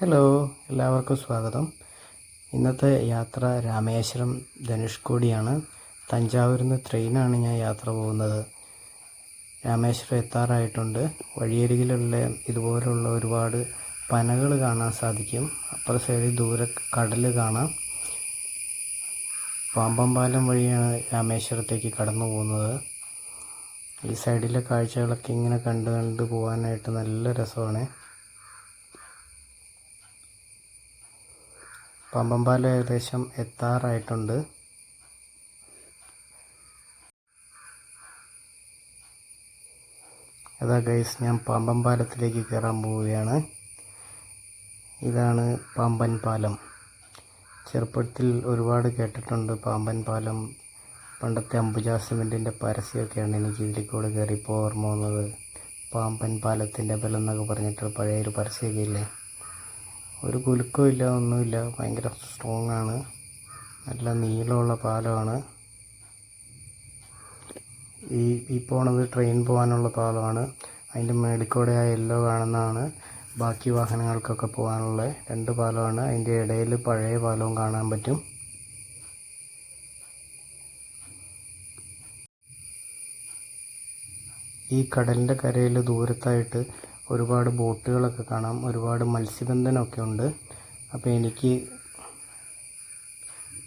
Hello എല്ലാവർക്കും സ്വാഗതം. ഇന്നത്തെ യാത്ര രാമേശ്വരം ധനുഷ്കോടിയാണ്. തഞ്ചാവൂരിൽ നിന്ന് ട്രെയിനാണ് ഞാൻ യാത്ര പോകുന്നത്. രാമേശ്വരം എത്താറായിട്ടുണ്ട്. വഴിയരികിലുള്ള ഇതുപോലുള്ള ഒരുപാട് പനകൾ കാണാൻ സാധിക്കും. അപ്പുറ സൈഡിൽ ദൂരെ കടൽ കാണാം. പാമ്പം പാലം വഴിയാണ് രാമേശ്വരത്തേക്ക് കടന്നു പോകുന്നത്. ഈ സൈഡിലെ കാഴ്ചകളൊക്കെ ഇങ്ങനെ കണ്ട് കണ്ട് പോകാനായിട്ട് നല്ല രസമാണ്. പമ്പമ്പാലം ഏകദേശം എത്താറായിട്ടുണ്ട്. അതാ ഗൈസ് ഞാൻ പാമ്പൻ പാലത്തിലേക്ക് കയറാൻ പോവുകയാണ്. ഇതാണ് പാമ്പൻ പാലം ചെറുപ്പത്തിൽ ഒരുപാട് കേട്ടിട്ടുണ്ട് പാമ്പൻ പാലം പണ്ടത്തെ അംബുജാ സിമെന്റിന്റെ പരസ്യമൊക്കെയാണ് എനിക്ക് ഇതിൽ കൂടെ കയറിയപ്പോൾ ഓർമ്മ വന്നത്. പാമ്പൻ പാലത്തിന്റെ ബലം എന്നൊക്കെ പറഞ്ഞിട്ട് പഴയൊരു പരസ്യമൊക്കെ ഇല്ലേ? ഒരു കുലുക്കവും ഇല്ല ഒന്നുമില്ല. ഭയങ്കര സ്ട്രോങ് ആണ്. നല്ല നീളമുള്ള പാലമാണ്. ഈ ഈ പോണത് ട്രെയിൻ പോകാനുള്ള പാലമാണ്. അതിന്റെ മേളിക്കൂടെ ആ യെല്ലോ കാണുന്നതാണ്. ബാക്കി വാഹനങ്ങൾക്കൊക്കെ പോകാനുള്ള രണ്ട് പാലമാണ്. അതിന്റെ ഇടയിൽ പഴയ പാലവും കാണാൻ പറ്റും. ഈ കടലിന്റെ കരയിൽ ദൂരത്തായിട്ട് ഒരുപാട് ബോട്ടുകളൊക്കെ കാണാം. ഒരുപാട് മത്സ്യബന്ധനമൊക്കെ ഉണ്ട്. അപ്പോൾ എനിക്ക്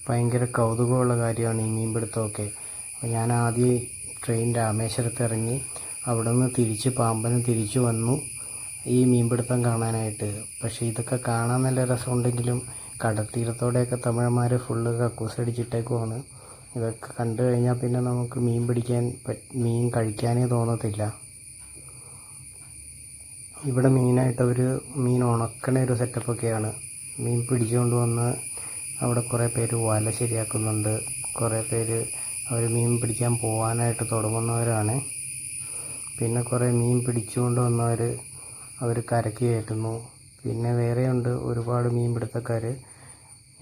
ഭയങ്കര കൗതുകമുള്ള കാര്യമാണ് ഈ മീൻപിടുത്തമൊക്കെ. അപ്പോൾ ഞാൻ ആദ്യം ട്രെയിൻ രാമേശ്വരത്ത് ഇറങ്ങി അവിടെ നിന്ന് തിരിച്ച് പാമ്പന് തിരിച്ചു വന്നു ഈ മീൻപിടുത്തം കാണാനായിട്ട്. പക്ഷേ ഇതൊക്കെ കാണാൻ നല്ല രസമുണ്ടെങ്കിലും കടൽത്തീരത്തോടെയൊക്കെ തമിഴന്മാർ ഫുള്ള് കക്കൂസടിച്ചിട്ടേക്കുമാണ് ഇതൊക്കെ കണ്ടു കഴിഞ്ഞാൽ പിന്നെ നമുക്ക് മീൻ പിടിക്കാൻ മീൻ കഴിക്കാനേ തോന്നത്തില്ല. ഇവിടെ മെയിനായിട്ട് അവർ മീൻ ഉണക്കണ ഒരു സെറ്റപ്പൊക്കെയാണ് മീൻ പിടിച്ചുകൊണ്ട് വന്ന് അവിടെ കുറേ പേര് വല ശരിയാക്കുന്നുണ്ട്. കുറേ പേര് അവർ മീൻ പിടിക്കാൻ പോകാനായിട്ട് തുടങ്ങുന്നവരാണ്. പിന്നെ കുറേ മീൻ പിടിച്ചുകൊണ്ട് വന്നവർ അവർ കരക്കി കയറ്റുന്നു. പിന്നെ വേറെയുണ്ട് ഒരുപാട് മീൻ പിടുത്തക്കാർ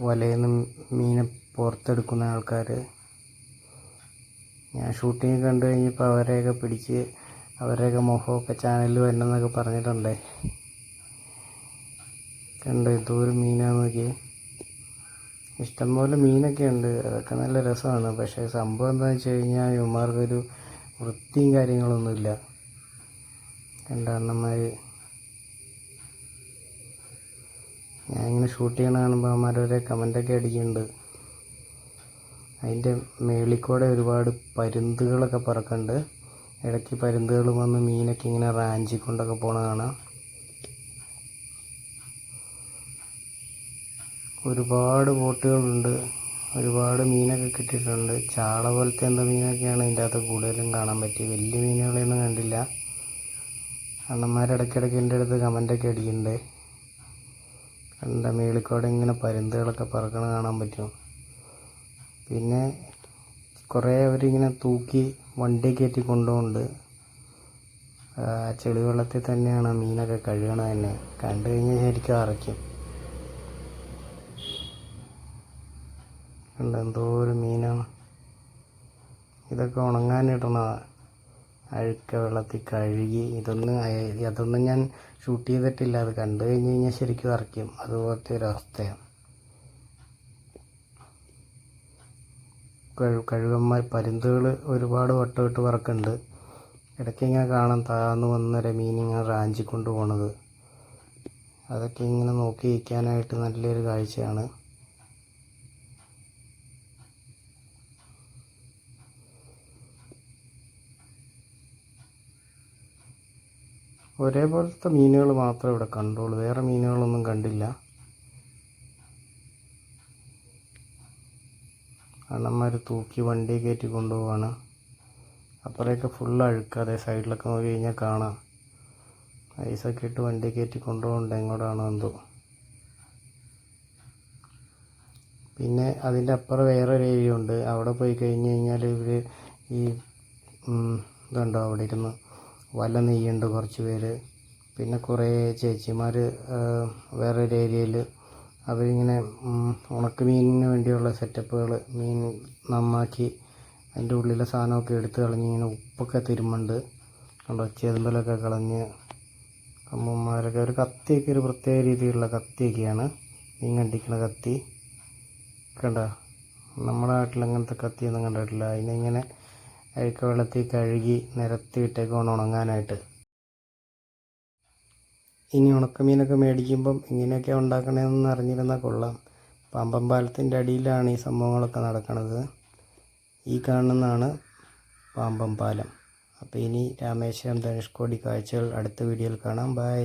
വലയിൽ നിന്ന് മീനെ പുറത്തെടുക്കുന്ന ആൾക്കാർ ഞാൻ ഷൂട്ടിങ് കണ്ടു കഴിഞ്ഞപ്പോൾ അവരെയൊക്കെ പിടിച്ച് അവരുടെയൊക്കെ മുഖമൊക്കെ ചാനലിൽ വരണമെന്നൊക്കെ പറഞ്ഞിട്ടുണ്ടേ. കണ്ടോ എന്തോരം മീനാന്ന് നോക്കി ഇഷ്ടംപോലെ മീനൊക്കെ ഉണ്ട്. അതൊക്കെ നല്ല രസമാണ്. പക്ഷേ സംഭവം എന്താണെന്ന് വെച്ച് കഴിഞ്ഞാൽ ഇവന്മാർക്കൊരു വൃത്തിയും കാര്യങ്ങളൊന്നുമില്ല കണ്ട അണ്ണന്മാർ ഞാൻ ഇങ്ങനെ ഷൂട്ട് ചെയ്യണ കാണുമ്പോൾ അവന്മാരൊരു കമന്റൊക്കെ അടിക്കുന്നുണ്ട്. അതിന്റെ മേളിക്കൂടെ ഒരുപാട് പരുന്തുകളൊക്കെ പറക്കുന്നുണ്ട്. ഇടയ്ക്ക് പരുന്തുകൾ വന്ന് മീനൊക്കെ ഇങ്ങനെ റാഞ്ചിക്കൊണ്ടൊക്കെ പോണ കാണാം. ഒരുപാട് ബോട്ടുകളുണ്ട്. ഒരുപാട് മീനൊക്കെ കിട്ടിയിട്ടുണ്ട്. ചാള പോലത്തെ എന്തോ മീനൊക്കെയാണ് ഇതിന്റെ അകത്ത് കൂടുതലും കാണാൻ പറ്റിയത് വലിയ മീനുകളെയൊന്നും കണ്ടില്ല. അണ്ണന്മാരിടയ്ക്കിടയ്ക്ക് എന്റെ അടുത്ത് കമന്റൊക്കെ അടിക്കുന്നുണ്ട് കണ്ട മേളിക്കോടെ ഇങ്ങനെ പരുന്തുകളൊക്കെ പറക്കണ കാണാൻ പറ്റും. പിന്നെ കുറേ അവരിങ്ങനെ തൂക്കി വണ്ടി കയറ്റി കൊണ്ടുപോകുന്നുണ്ട്. ചെളിവെള്ളത്തിൽ തന്നെയാണ് മീനൊക്കെ കഴുകണ തന്നെ. കണ്ടു കഴിഞ്ഞാൽ ശരിക്കും അറയ്ക്കും. എന്തോ ഒരു മീനാണ്. ഇതൊക്കെ ഉണങ്ങാനിടണതാണ് അഴുക്ക വെള്ളത്തിൽ കഴുകി ഇതൊന്നും അതൊന്നും ഞാൻ ഷൂട്ട് ചെയ്തിട്ടില്ല. അത് കണ്ടു കഴിഞ്ഞ് കഴിഞ്ഞാൽ ശരിക്കും അറയ്ക്കും. അതുപോലത്തെ ഒരു അവസ്ഥയാണ്. കഴുകന്മാർ പരുന്തുകൾ ഒരുപാട് വട്ടമിട്ട് പറക്കുന്നുണ്ട്. ഇടയ്ക്ക് ഇങ്ങനെ കാണാം താഴ്ന്നു വന്നൊരു മീനിങ്ങനെ റാഞ്ചിക്കൊണ്ട് പോണത്. അതൊക്കെ ഇങ്ങനെ നോക്കി ഇരിക്കാനായിട്ട് നല്ലൊരു കാഴ്ചയാണ്. ഒരേപോലത്തെ മീനുകൾ മാത്രമേ ഇവിടെ കണ്ടുള്ളൂ. വേറെ മീനുകളൊന്നും കണ്ടില്ല. അണ്ണന്മാർ തൂക്കി വണ്ടി കയറ്റി കൊണ്ടുപോവാണ്. അപ്പുറമൊക്കെ ഫുൾ അഴുക്കാതെ സൈഡിലൊക്കെ നോക്കി കഴിഞ്ഞാൽ കാണാം. ഐസൊക്കെ ഇട്ട് വണ്ടി കയറ്റി കൊണ്ടുപോകണ്ട? എങ്ങോട്ടാണോ എന്തോ. പിന്നെ അതിന്റെ അപ്പുറം വേറൊരു ഏരിയ ഉണ്ട്. അവിടെ പോയി കഴിഞ്ഞ് കഴിഞ്ഞാൽ ഇവർ ഈ ഇതുണ്ടോ അവിടെ ഇരുന്ന് വല നെയ്യുണ്ട് കുറച്ച് പേര്. പിന്നെ കുറേ ചേച്ചിമാർ വേറൊരു ഏരിയയിൽ അവരിങ്ങനെ ഉണക്ക മീനിന് വേണ്ടിയുള്ള സെറ്റപ്പുകൾ മീൻ നന്നാക്കി അതിന്റെ ഉള്ളിലെ സാധനമൊക്കെ എടുത്ത് കളഞ്ഞ് ഇങ്ങനെ ഉപ്പൊക്കെ തിരുമ്മുണ്ട് കണ്ടോ ചേതമ്പലൊക്കെ കളഞ്ഞ് അമ്മമാരൊക്കെ ഒരു കത്തിയൊക്കെ ഒരു പ്രത്യേക രീതിയിലുള്ള കത്തിയൊക്കെയാണ് മീൻ കണ്ടിക്കുന്ന കത്തി. കണ്ട? നമ്മുടെ നാട്ടിൽ അങ്ങനത്തെ കത്തിയൊന്നും കണ്ടിട്ടില്ല. അതിനിങ്ങനെ അഴുക്ക വെള്ളത്തിൽ കഴുകി നിരത്തി ഇട്ടേക്കാണ് ഉണങ്ങാനായിട്ട്. ഇനി ഉണക്കമീനൊക്കെ മേടിക്കുമ്പം ഇങ്ങനെയൊക്കെ ഉണ്ടാക്കണമെന്ന് അറിഞ്ഞിരുന്നാൽ കൊള്ളാം. പാമ്പം പാലത്തിന്റെ അടിയിലാണ് ഈ സംഭവങ്ങളൊക്കെ നടക്കുന്നത് ഈ കാണുന്നതാണ് പാമ്പം പാലം. അപ്പോൾ ഇനി രാമേശ്വരം ധനുഷ്കോടി കാഴ്ചകൾ അടുത്ത വീഡിയോയിൽ കാണാം. ബൈ